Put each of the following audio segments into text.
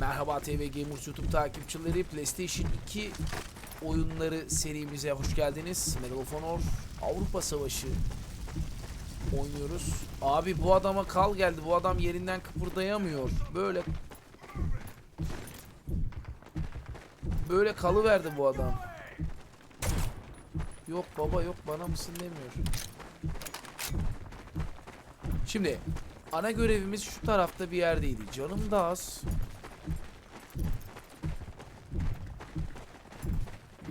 Merhaba TV Gamers YouTube takipçileri. PlayStation 2 oyunları serimize hoş geldiniz. Medal of Honor Avrupa Savaşı oynuyoruz. Abi bu adama kal geldi. Bu adam yerinden kıpırdayamıyor. Böyle Böyle kalıverdi bu adam. Yok baba yok bana mısın demiyor. Şimdi ana görevimiz şu tarafta bir yerdeydi. Canım da az.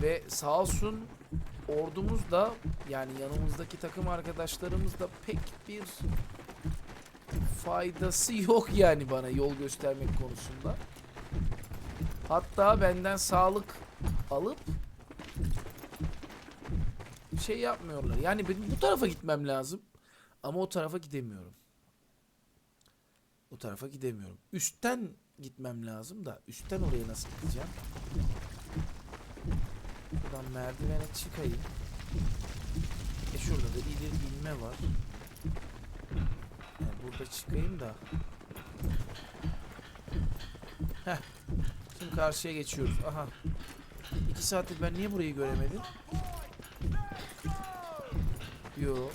Ve sağ olsun ordumuz da yani yanımızdaki takım arkadaşlarımız da pek bir faydası yok yani bana yol göstermek konusunda. Hatta benden sağlık alıp şey yapmıyorlar. Yani benim bu tarafa gitmem lazım. Ama o tarafa gidemiyorum. O tarafa gidemiyorum. Üstten gitmem lazım da üstten oraya nasıl gideceğim? Buradan merdivene çıkayım. E şurada da ileri inme var. Yani burada çıkayım da. Heh. Şimdi karşıya geçiyoruz. Aha. İki saattir ben niye burayı göremedim? Yo.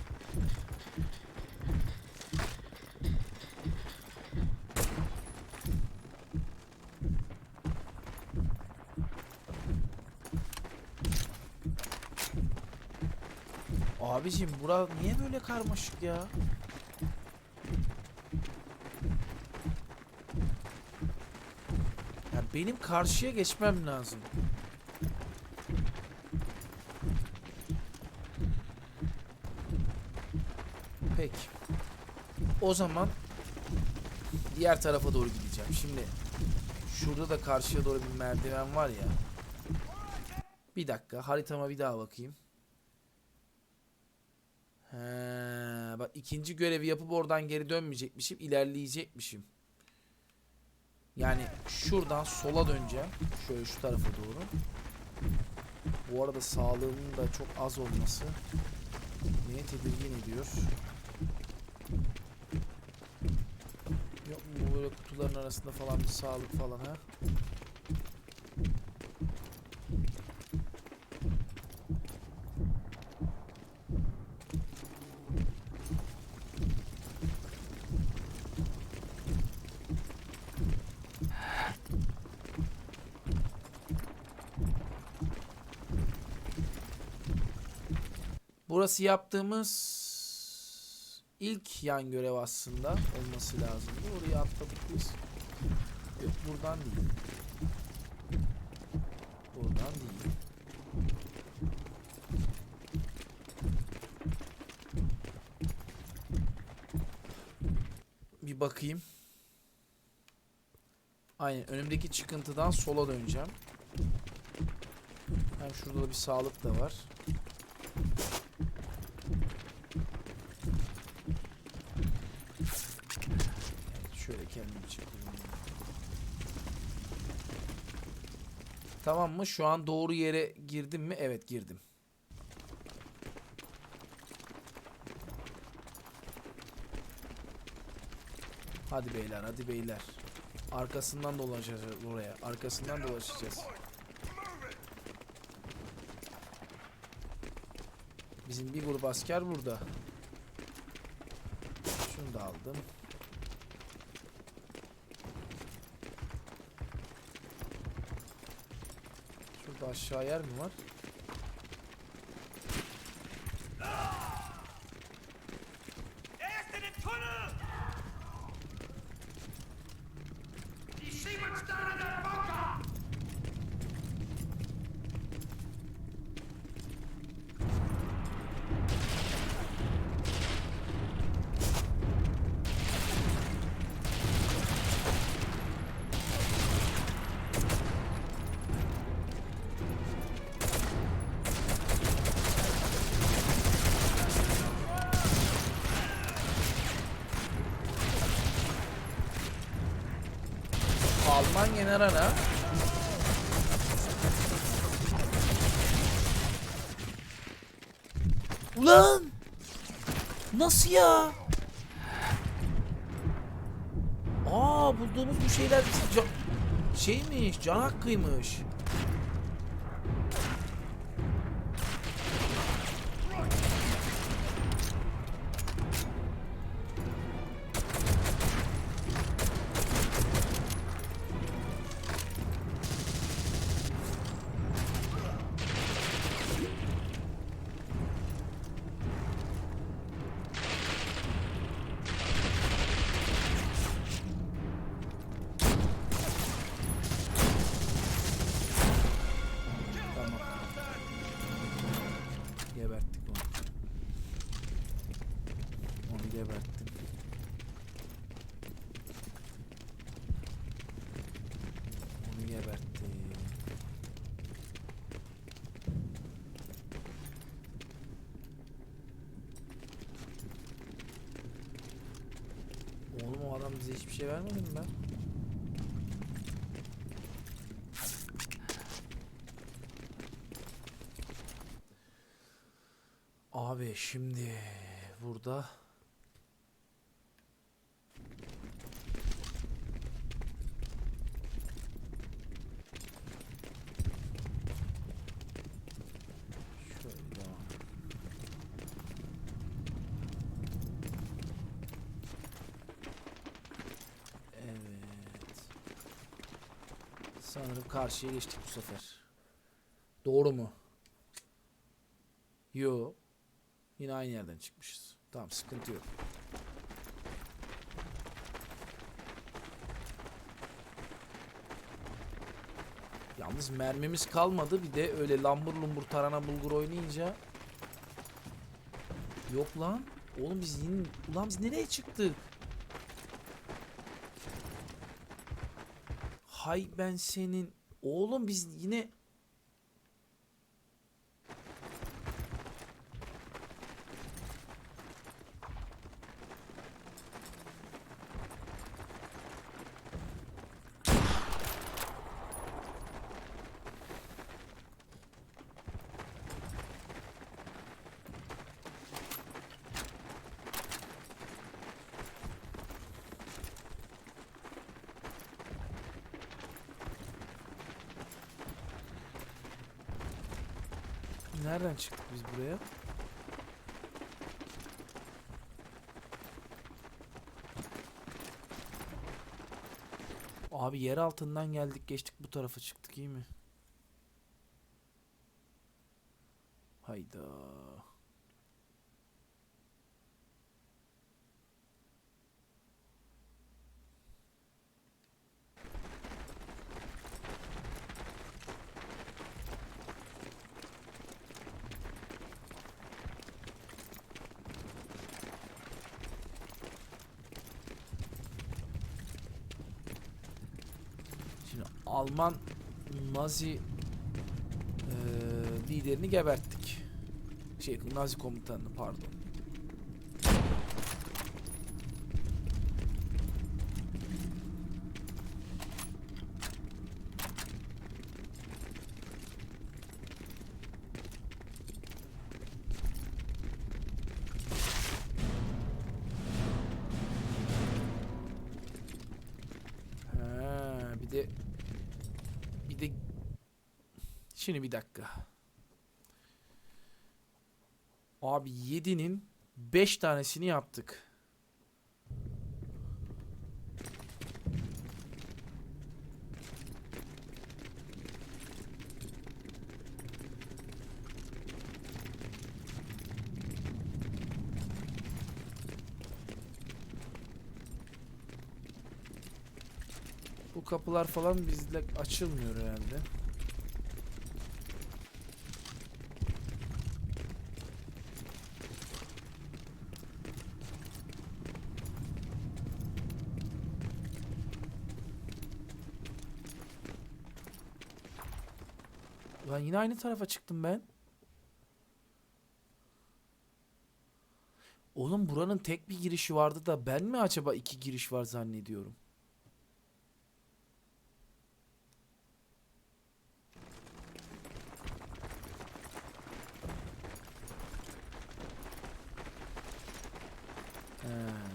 Abicim bura niye böyle karmaşık ya? Ya benim karşıya geçmem lazım. Peki. O zaman diğer tarafa doğru gideceğim. Şimdi şurada da karşıya doğru bir merdiven var ya. Bir dakika haritama bir daha bakayım. He, bak ikinci görevi yapıp oradan geri dönmeyecekmişim, ilerleyecekmişim. Yani şuradan sola döneceğim. Şöyle şu tarafa doğru. Bu arada sağlığımın da çok az olması beni tedirgin ediyor. Yok mu böyle kutuların arasında falan bir sağlık falan ha? Burası yaptığımız ilk yan görev aslında olması lazımdı. Oraya atladık biz. Yok buradan değil. Buradan değil. Bir bakayım. Aynen önümdeki çıkıntıdan sola döneceğim. Hem şurada da bir sağlık da var. Tamam mı? Şu an doğru yere girdim mi? Evet girdim. Hadi beyler, hadi beyler. Arkasından dolaşacağız oraya. Arkasından dolaşacağız. Bizim bir grup asker burada. Şunu da aldım. Şurada aşağı yer mi var? Alman general ha. Ulan! Nasıl ya? Aa! Bulduğumuz bu şeyler can... şeymiş, can hakkıymış. Bize hiçbir şey vermedi mi ben? Abi şimdi burada şöyle devam. Evet. Sanırım karşıya geçtik bu sefer. Doğru mu? Yo. Yine aynı yerden çıkmışız. Tamam sıkıntı yok. Yalnız mermimiz kalmadı. Bir de öyle lambur lumbur tarana bulgur oynayınca Yok lan. Oğlum biz yine ulan biz nereye çıktık? Hay ben senin oğlum biz yine nereden çıktık biz buraya? Abi yer altından geldik geçtik bu tarafa çıktık iyi mi? Hayda. Şimdi Alman Nazi eee, liderini geberttik. Şey Nazi komutanını pardon. Şimdi bir dakika. Abi 7'nin 5 tanesini yaptık. Bu kapılar falan bizle açılmıyor herhalde. Lan yine aynı tarafa çıktım ben. Oğlum buranın tek bir girişi vardı da ben mi acaba iki giriş var zannediyorum. Ha,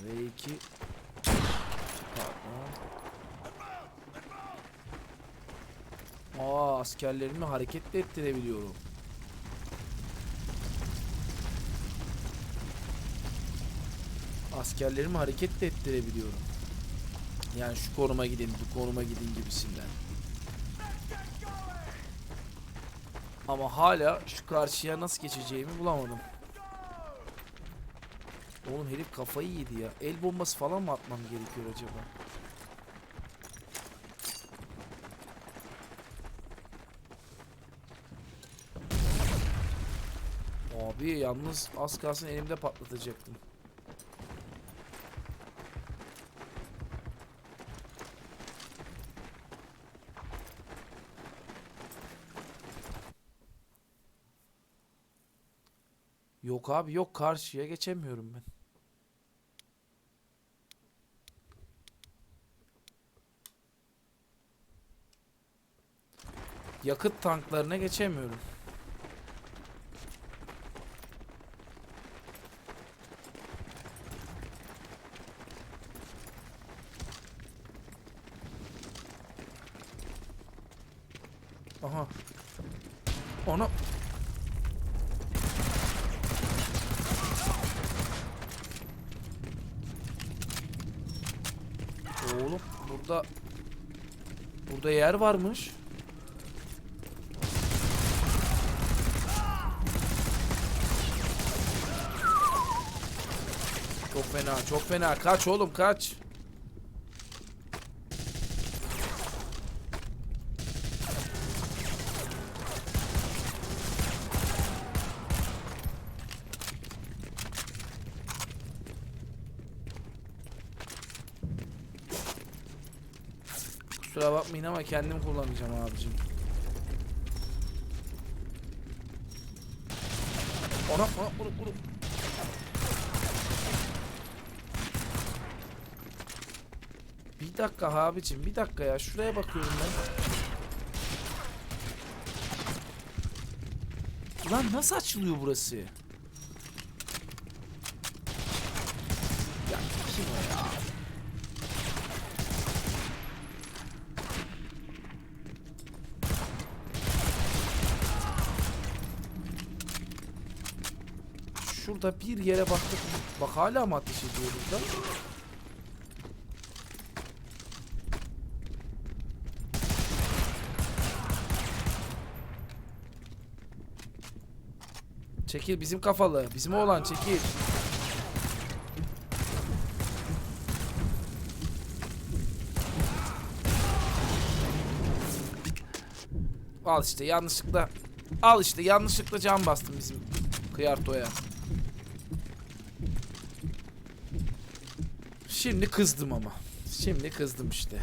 V2 Pardon. Askerlerimi hareket de ettirebiliyorum. Askerlerimi hareket de ettirebiliyorum. Yani şu konuma gidin, bu konuma gidin gibisinden. Ama hala şu karşıya nasıl geçeceğimi bulamadım. Oğlum herif kafayı yedi ya. El bombası falan mı atmam gerekiyor acaba? Abi yalnız az kalsın elimde patlatacaktım. Yok abi yok karşıya geçemiyorum ben. Yakıt tanklarına geçemiyorum. Aha. Onu Oğlum burada burada yer varmış. Çok fena, çok fena. Kaç oğlum, kaç. Bakmayın ama kendim kullanacağım abicim. Ona, ona, bunu, bunu. Bir dakika abicim, bir dakika ya. Şuraya bakıyorum ben. Lan nasıl açılıyor burası? Şurada bir yere baktık. Bak hala mı ateş ediyor burada? Çekil bizim kafalı. Bizim oğlan çekil. Al işte yanlışlıkla. Al işte yanlışlıkla can bastım bizim Kıyarto'ya. Şimdi kızdım ama. Şimdi kızdım işte.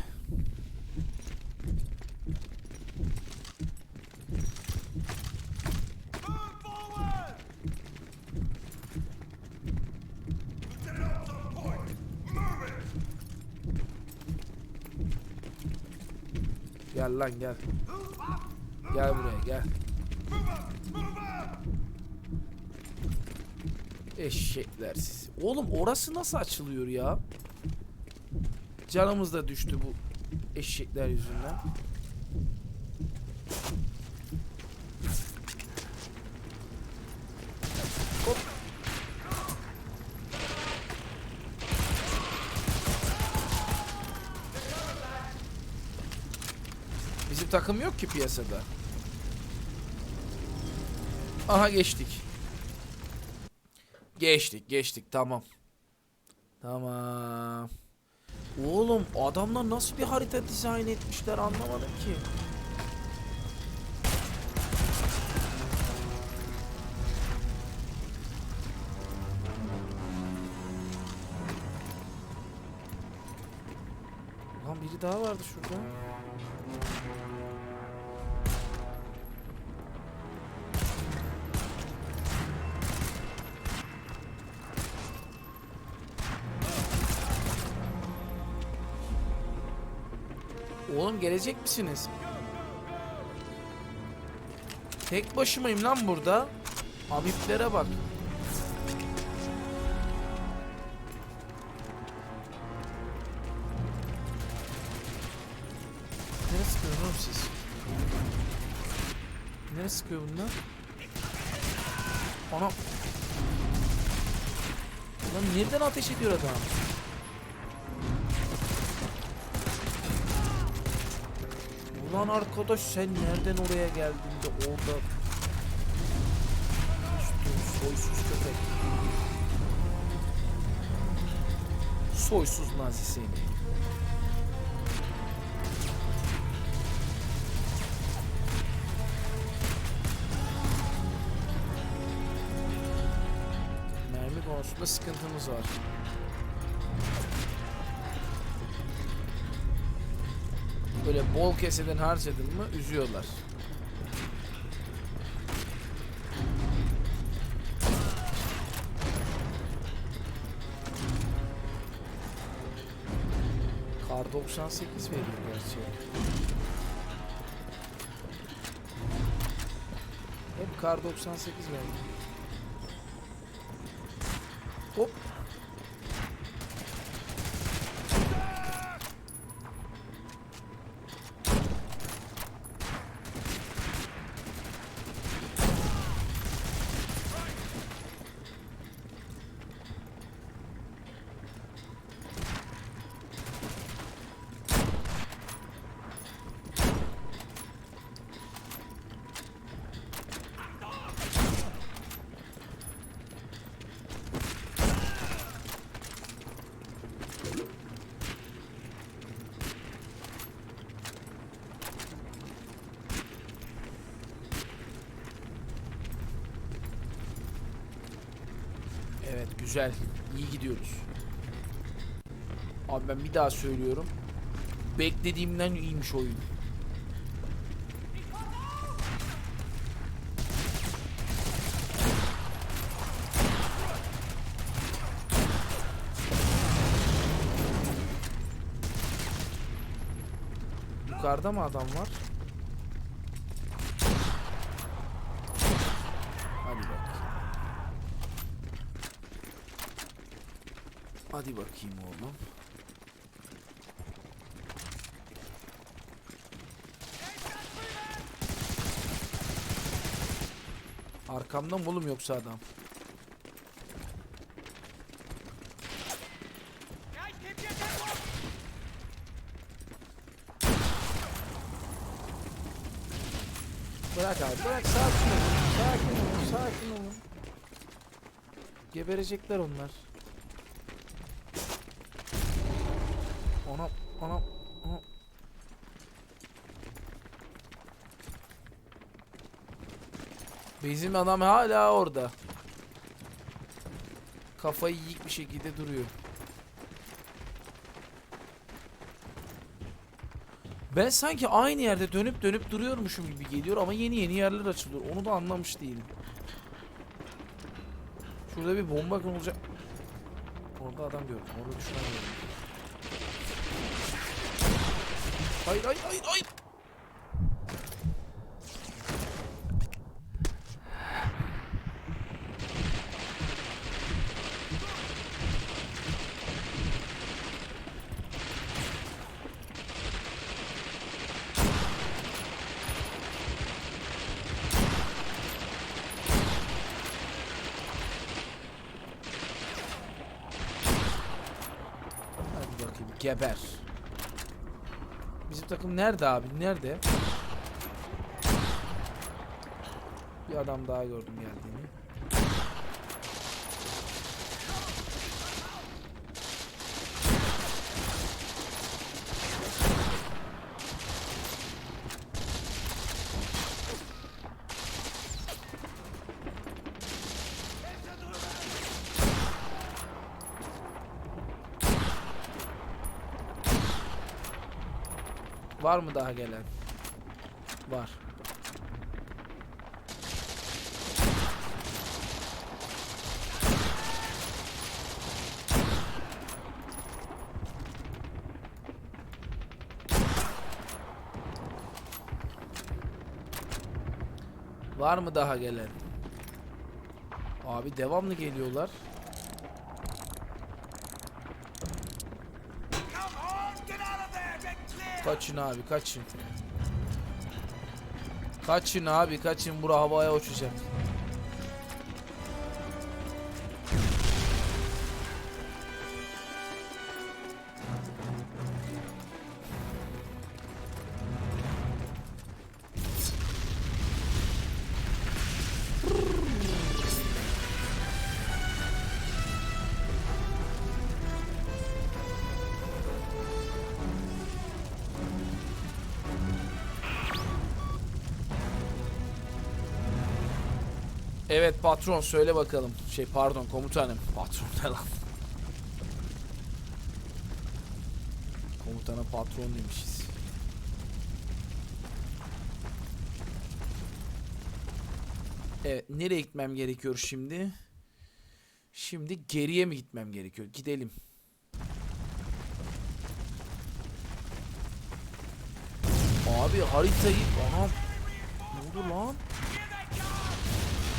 Gel lan gel. Gel buraya gel. Eşekler. Oğlum orası nasıl açılıyor ya? Canımız da düştü bu eşekler yüzünden. Hop. Bizim takım yok ki piyasada. Aha geçtik. Geçtik geçtik tamam. Tamam. Oğlum adamlar nasıl bir harita dizayn etmişler anlamadım ki. Lan biri daha vardı şurada. Oğlum gelecek misiniz? Tek başımayım lan burada. Habiblere bak. Nereye sıkıyorsunuz oğlum siz? Kendine sıkıyor bunlar. Ana. Lan nereden ateş ediyor adam? Ulan arkadaş sen nereden oraya geldin de orada Üstün soysuz köpek. Soysuz nazi seni. Mermi konusunda sıkıntımız var. Böyle bol keseden harcadın mı üzüyorlar. Kar 98 veriyor gerçi. Hep kar 98 veriyor. Hop. Evet güzel. İyi gidiyoruz. Abi ben bir daha söylüyorum. Beklediğimden iyiymiş oyun. Yukarıda mı adam var? Hadi bak. Hadi bakayım oğlum. Arkamda mı oğlum yoksa adam? Bırak abi bırak sakin olun. Sakin olun sakin olun. Geberecekler onlar. Ona ona ona. Bizim adam hala orada. Kafayı yiyik bir şekilde duruyor. Ben sanki aynı yerde dönüp dönüp duruyormuşum gibi geliyor ama yeni yeni yerler açılıyor. Onu da anlamış değilim. Şurada bir bomba konulacak. Orada adam gördüm. Orada düşman gördüm. Hayır hayır hayır hayır. Hadi bakayım geber. Takım nerede abi? Nerede? Bir adam daha gördüm geldiğini. Var mı daha gelen? Var. Var mı daha gelen? Abi devamlı geliyorlar. Kaçın abi kaçın. Kaçın abi kaçın bura havaya uçacak. Evet patron söyle bakalım. Şey pardon komutanım. Patron ne lan? Komutana patron demişiz. Evet nereye gitmem gerekiyor şimdi? Şimdi geriye mi gitmem gerekiyor? Gidelim. Abi haritayı... Anam. Ne oldu lan?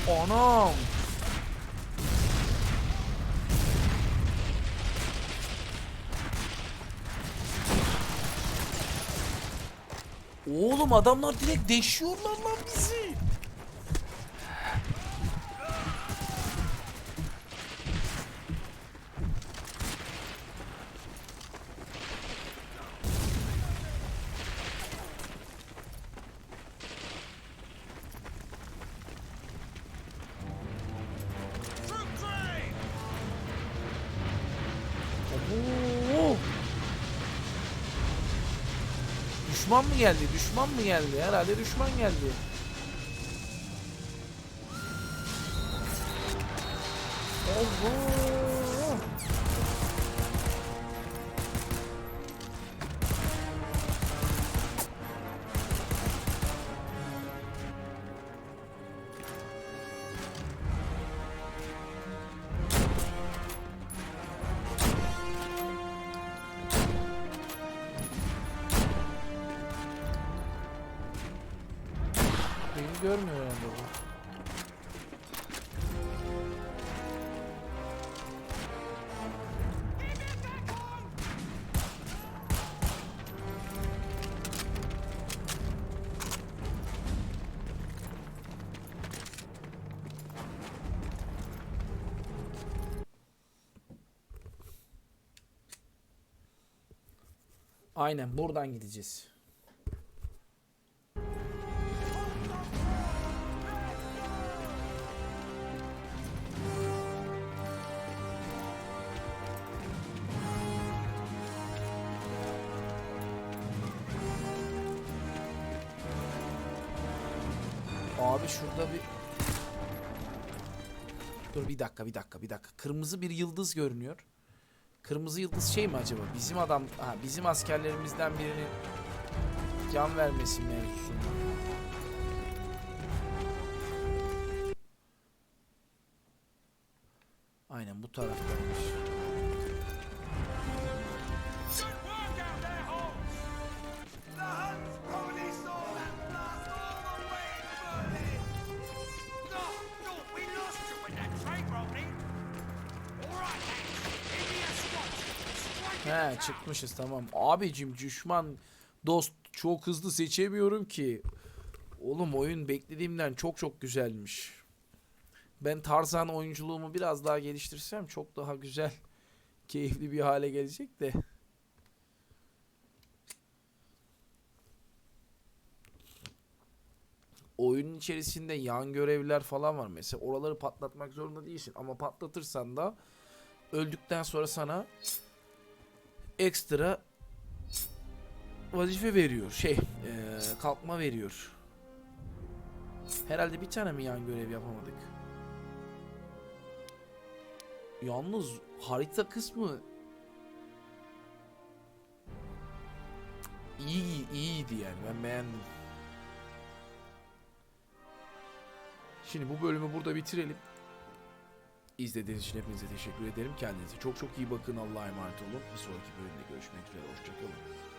Anam. Oğlum adamlar direkt deşiyorlar lan bizi. Düşman mı geldi? Düşman mı geldi? Herhalde düşman geldi. Allah! Aynen buradan gideceğiz. Abi şurada bir... Dur bir dakika bir dakika bir dakika. Kırmızı bir yıldız görünüyor. Kırmızı yıldız şey mi acaba? Bizim adam, ha, bizim askerlerimizden birinin can vermesi mevzusu. Aynen bu taraftaymış. Çıkmışız tamam. Abicim düşman dost çok hızlı seçemiyorum ki. Oğlum oyun beklediğimden çok çok güzelmiş. Ben Tarzan oyunculuğumu biraz daha geliştirsem çok daha güzel, keyifli bir hale gelecek de. Oyunun içerisinde yan görevler falan var mesela. Oraları patlatmak zorunda değilsin ama patlatırsan da öldükten sonra sana ekstra vazife veriyor. Şey, eee, kalkma veriyor. Herhalde bir tane mi yan görev yapamadık? Yalnız harita kısmı iyi iyiydi yani ben beğendim. Şimdi bu bölümü burada bitirelim. İzlediğiniz için hepinize teşekkür ederim. Kendinize çok çok iyi bakın. Allah'a emanet olun. Bir sonraki bölümde görüşmek üzere. Hoşçakalın.